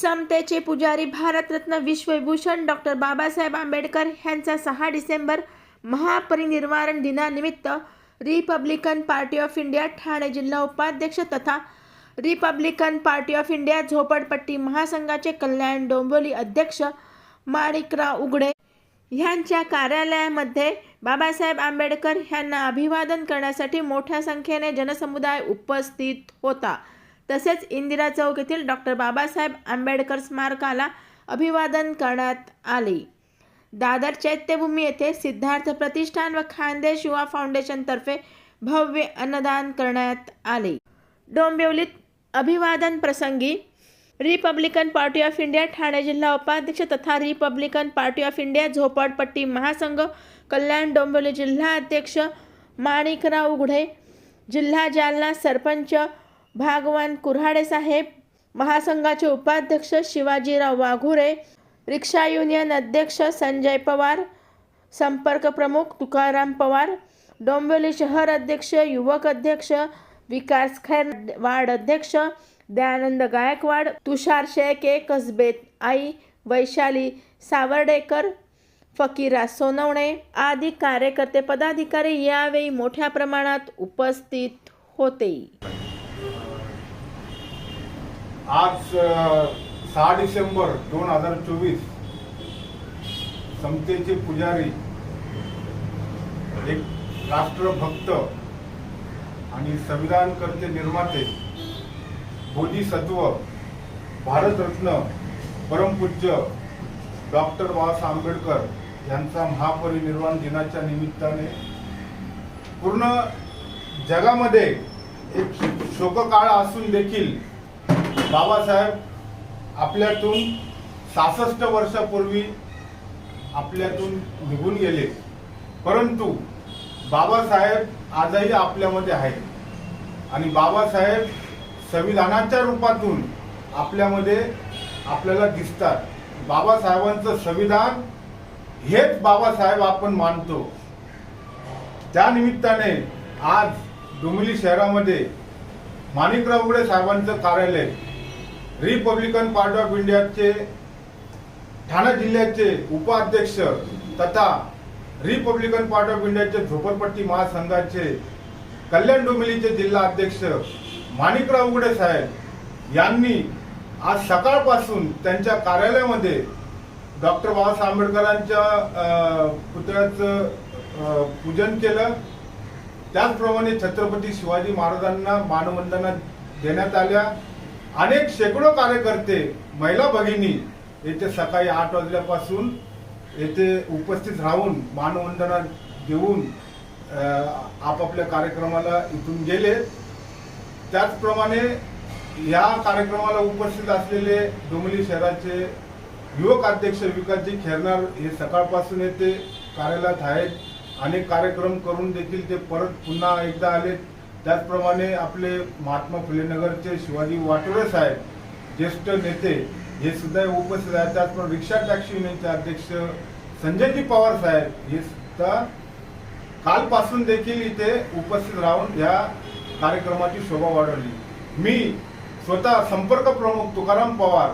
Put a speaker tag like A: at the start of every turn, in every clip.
A: समतेचे पुजारी भारतरत्न विश्वविभूषण डॉक्टर बाबासाहेब आंबेडकर यांचा सहा डिसेंबर महापरिनिर्वाण दिनानिमित्त Republican party of India Thane जिल्हा उपाध्यक्ष तथा रिपब्लिकन पार्टी ऑफ इंडिया झोपडपट्टी महासंघाचे कल्याण डोंबिवली अध्यक्ष माणिकराव उघडे ह्यांच्या कार्यालयामध्ये बाबासाहेब आंबेडकर यांना अभिवादन करण्यासाठी मोठ्या संख्येने जनसमुदाय उपस्थित होता. तसेच इंदिरा चौक येथील डॉक्टर बाबासाहेब आंबेडकर स्मारकाला अभिवादन करण्यात आले. दादर चैत्यभूमी येथे सिद्धार्थ प्रतिष्ठान व खानदेश युवा फाउंडेशनतर्फे भव्य अन्नदान करण्यात आले. डोंबिवलीत अभिवादन प्रसंगी Republican party of India Thane जिल्हा उपाध्यक्ष तथा रिपब्लिकन पार्टी ऑफ इंडिया झोपडपट्टी महासंघ कल्याण डोंबिवली जिल्हा अध्यक्ष माणिकराव उघडे जिल्हा जालना सरपंच भागवान कुऱ्हाडे साहेब महासंघाचे उपाध्यक्ष शिवाजीराव वाघुरे रिक्षा युनियन अध्यक्ष संजय पवार संपर्क प्रमुख तुकाराम पवार डोंबिवली शहर अध्यक्ष युवक अध्यक्ष विकास खैर वार्ड अध्यक्ष दयानंद गायकवाड तुषार शेळके कसबेत आई वैशाली सावर्डेकर फकीरा सोनवणे आदी कार्यकर्ते पदाधिकारी यावेळी मोठ्या प्रमाणात उपस्थित होते.
B: आज सहा डिसेंबर दोन हजार चोवीस समतेचे पुजारी एक राष्ट्रभक्त आणि संविधानकर्ते निर्माते बोधिसत्व भारतरत्न परमपूज्य डॉक्टर बाबासाहेब आंबेडकर यांचा महापरिनिर्वाण दिनाच्या निमित्ताने पूर्ण जगामध्ये एक शोककाळ असून देखील बाबासाहेब आपल्यातून सहासष्ट वर्षापूर्वी आपल्यातून निघून गेले. परंतु बाबासाहेब आजही आपल्यामध्ये आहेत. आणि बाबासाहेब संविधानाच्या रूपातून आपल्यामध्ये आपल्याला दिसतात. बाबासाहेबांचं संविधान हेच बाबासाहेब आपण मानतो. त्यानिमित्ताने आज डोंबिवली शहरामध्ये माणिकराव उघडे साहेबांचं कार्यालय रिपब्लिकन पार्टी ऑफ इंडियाचे ठाणे जिल्ह्याचे उपाध्यक्ष तथा रिपब्लिकन पार्टी ऑफ इंडियाचे झोपडपट्टी महासंघाचे कल्याण डोंबिवलीचे जिल्हा अध्यक्ष माणिकराव उघडे साहेब यांनी आज सकाळपासून त्यांच्या कार्यालयामध्ये डॉक्टर बाबासाहेब आंबेडकरांच्या पुतळ्याचं पूजन केलं. त्याचप्रमाणे छत्रपती शिवाजी महाराजांना मानवंदना देण्यात आल्या. अनेक शेकडो कार्यकर्ते महिला भगिनी येथे सकाळी आठ वाजल्यापासून येथे उपस्थित राहून मानवंदना देऊन आपापल्या कार्यक्रमाला इथून गेले. त्याचप्रमाणे या कार्यक्रमाला उपस्थित असलेले डोंगली शहराचे युवक अध्यक्ष विकासजी खेरनार हे सकाळपासून येथे कार्यालयात आहेत. अनेक कार्यक्रम करून देखील ते परत पुन्हा एकदा आले त्याचप्रमाणे आपले महात्मा फुले नगरचे शिवाजी वाटोळे साहेब ज्येष्ठ नेते हे सुद्धा उपस्थित आहेत. त्याचप्रमाणे रिक्षा टॅक्सी युनियनचे अध्यक्ष संजयजी पवार साहेब हे सुद्धा कालपासून देखील इथे उपस्थित राहून या कार्यक्रमाची शोभा वाढवली. मी स्वतः संपर्क प्रमुख तुकाराम पवार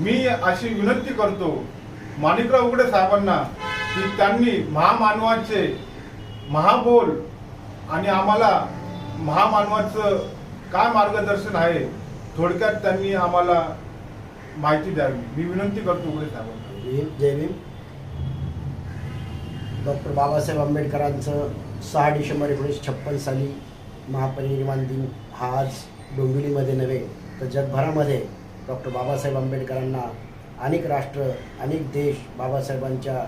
B: मी अशी विनंती करतो माणिकराव उघडे साहेबांना की त्यांनी महामानवाचे महाबोल आणि आम्हाला महामानवाचं काय मार्गदर्शन आहे थोडक्यात त्यांनी आम्हाला माहिती द्यावी. मी विनंती करतो उघडे
C: साहेब जय भीम. डॉक्टर बाबासाहेब आंबेडकरांचं सहा डिसेंबर एकोणीसशे छप्पन साली महापरिनिर्वाण दिन हा आज डोंबिवलीमध्ये नव्हे तर जगभरामध्ये डॉक्टर बाबासाहेब आंबेडकरांना अनेक राष्ट्र अनेक देश बाबासाहेबांच्या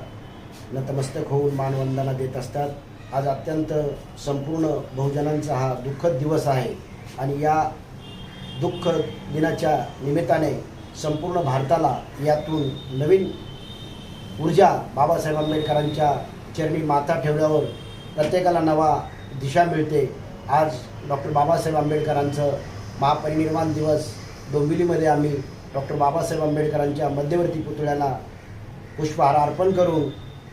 C: नतमस्तक होऊन मानवंदना देत असतात. आज अत्यंत संपूर्ण बहुजनांचा हा दुःखद दिवस आहे. आणि या दुःख दिनाच्या निमित्ताने संपूर्ण भारताला यातून नवीन ऊर्जा बाबासाहेब आंबेडकरांच्या चरणी माथा ठेवल्यावर प्रत्येकाला नवा दिशा मिळते. आज डॉक्टर बाबासाहेब आंबेडकरांचं महापरिनिर्वाण दिवस डोंबिवलीमध्ये आम्ही डॉक्टर बाबासाहेब आंबेडकरांच्या मध्यवर्ती पुतळ्याला पुष्पहार अर्पण करून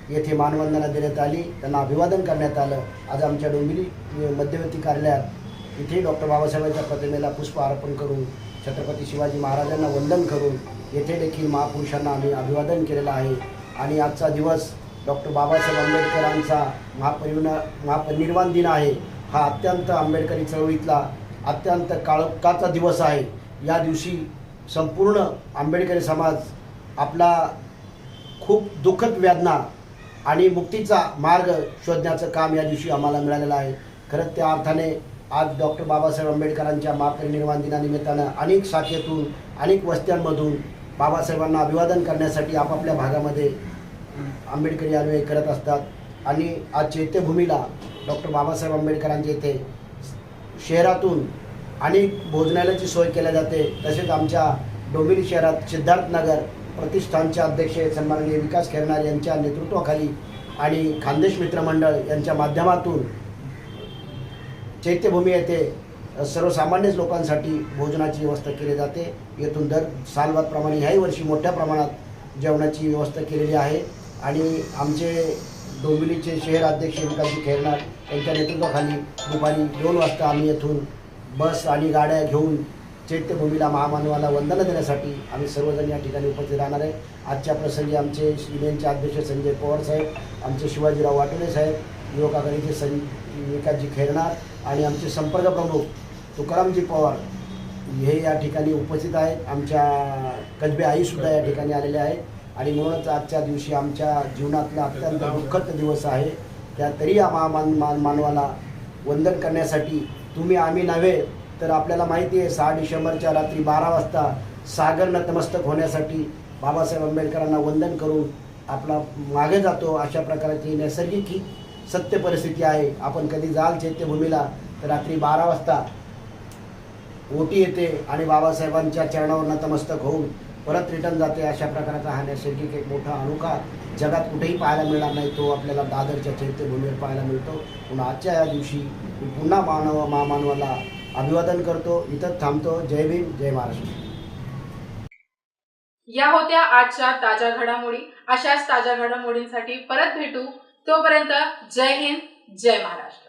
C: येथे मानवंदना देण्यात आली. त्यांना अभिवादन करण्यात आलं. आज आमच्या डोंबिवली मध्यवर्ती कार्यालयात इथे डॉक्टर बाबासाहेबांच्या प्रतिमेला पुष्प अर्पण करून छत्रपती शिवाजी महाराजांना वंदन करून येथे देखील महापुरुषांना आम्ही अभिवादन केलेलं आहे. आणि आजचा दिवस डॉक्टर बाबासाहेब आंबेडकरांचा महापरिवन महापरिनिर्वाण दिन आहे. हा अत्यंत आंबेडकरी चळवळीतला अत्यंत काळोखाचा दिवस आहे. या दिवशी संपूर्ण आंबेडकरी समाज आपला खूप दुःखद व्यादना आणि मुक्तीचा मार्ग शोधण्याचं काम या दिवशी आम्हाला मिळालेलं आहे. खरंच त्या अर्थाने आज डॉक्टर बाबासाहेब आंबेडकरांच्या महापरिनिर्वाण दिनानिमित्तानं अनेक शाखेतून अनेक वस्त्यांमधून बाबासाहेबांना अभिवादन करण्यासाठी आपापल्या भागामध्ये आंबेडकरी अनुयायी करत असतात. आणि आज चैत्यभूमीला डॉक्टर बाबासाहेब आंबेडकरांच्या इथे शहरातून अनेक भोजनालयाची सोय केल्या जाते. तसेच आमच्या डोंबिवली शहरात सिद्धार्थनगर प्रतिष्ठानचे अध्यक्ष सन्माननीय विकास खेरणार यांच्या नेतृत्वाखाली आणि खानदेश मित्रमंडळ यांच्या माध्यमातून चैत्यभूमी येथे सर्वसामान्य लोकांसाठी भोजनाची व्यवस्था केली जाते. येथून दर सालवादप्रमाणे ह्याही वर्षी मोठ्या प्रमाणात जेवणाची व्यवस्था केलेली आहे. आणि आमचे डोंबिवलीचे शहर अध्यक्ष विकासजी खेरणार यांच्या नेतृत्वाखाली दुपारी दोन वाजता आम्ही येथून बस आणि गाड्या घेऊन चैत्यभूमीला महामानवाला वंदना देण्यासाठी आम्ही सर्वजण या ठिकाणी उपस्थित राहणार आहे. आजच्या प्रसंगी आमचे युनियनचे अध्यक्ष संजय पवार साहेब आमचे शिवाजीराव वाटोले साहेब युवक आघाडीचे सं विकासजी खैरणार आणि आमचे संपर्क प्रमुख तुकारामजी पवार हे या ठिकाणी उपस्थित आहेत. आमच्या कसबे आईसुद्धा या ठिकाणी आलेले आहेत. आणि म्हणूनच आजच्या दिवशी आमच्या जीवनातला अत्यंत दुःखद दिवस आहे. त्या तरी या महामान मान मानवाला वंदन करण्यासाठी तुम्ही आम्ही नव्हे तर आपल्याला माहिती आहे सहा डिसेंबरच्या रात्री बारा वाजता सागर नतमस्तक होण्यासाठी बाबासाहेब आंबेडकरांना वंदन करून आपला मागे जातो. अशा प्रकारची नैसर्गिक ही सत्य परिस्थिती आहे. आपण कधी जाल चैत्यभूमीला तर रात्री बारा वाजता ओटी येते आणि बाबासाहेबांच्या चरणावर नतमस्तक होऊन परत रिटर्न जाते. अशा प्रकारचा हा नैसर्गिक एक मोठा अनोखा जगात कुठेही पाहायला मिळणार नाही. तो आपल्याला दादरच्या चैत्यभूमीवर पाहायला मिळतो. पुन्हा आजच्या या दिवशी पुन्हा मानव महामानवाला अभिवादन करतो. इथं थांबतो. जय भीम जय महाराष्ट्र.
D: या होत्या आजच्या ताज्या घडामोडी. अशाच ताज्या घडामोडींसाठी परत भेटू. तोपर्यंत जय हिंद जय महाराष्ट्र.